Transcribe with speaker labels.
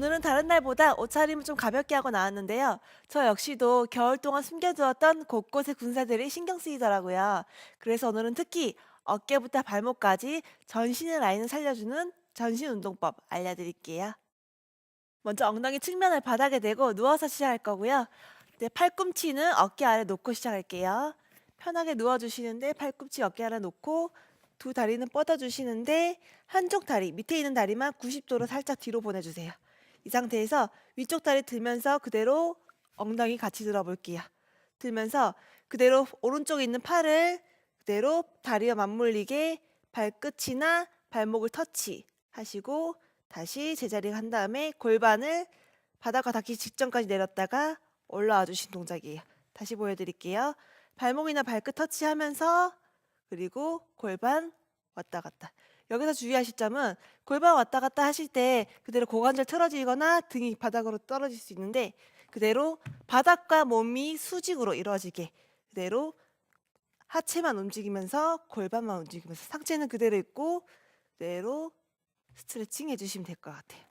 Speaker 1: 오늘은 다른 날보다 옷차림을 좀 가볍게 하고 나왔는데요. 저 역시도 겨울 동안 숨겨두었던 곳곳의 군사들이 신경 쓰이더라고요. 그래서 오늘은 특히 어깨부터 발목까지 전신의 라인을 살려주는 전신 운동법 알려드릴게요. 먼저 엉덩이 측면을 바닥에 대고 누워서 시작할 거고요. 네, 팔꿈치는 어깨 아래 놓고 시작할게요. 편하게 누워주시는데 팔꿈치 어깨 아래 놓고 두 다리는 뻗어주시는데 한쪽 다리, 밑에 있는 다리만 90도로 살짝 뒤로 보내주세요. 이 상태에서 위쪽 다리 들면서 그대로 엉덩이 같이 들어볼게요. 들면서 그대로 오른쪽에 있는 팔을 그대로 다리와 맞물리게 발끝이나 발목을 터치 하시고 다시 제자리 한 다음에 골반을 바닥과 닿기 직전까지 내렸다가 올라와 주신 동작이에요. 다시 보여드릴게요. 발목이나 발끝 터치하면서 그리고 골반 왔다 갔다. 여기서 주의하실 점은 골반 왔다 갔다 하실 때 그대로 고관절 틀어지거나 등이 바닥으로 떨어질 수 있는데 그대로 바닥과 몸이 수직으로 이루어지게 그대로 하체만 움직이면서 골반만 움직이면서 상체는 그대로 있고 그대로 스트레칭 해주시면 될 것 같아요.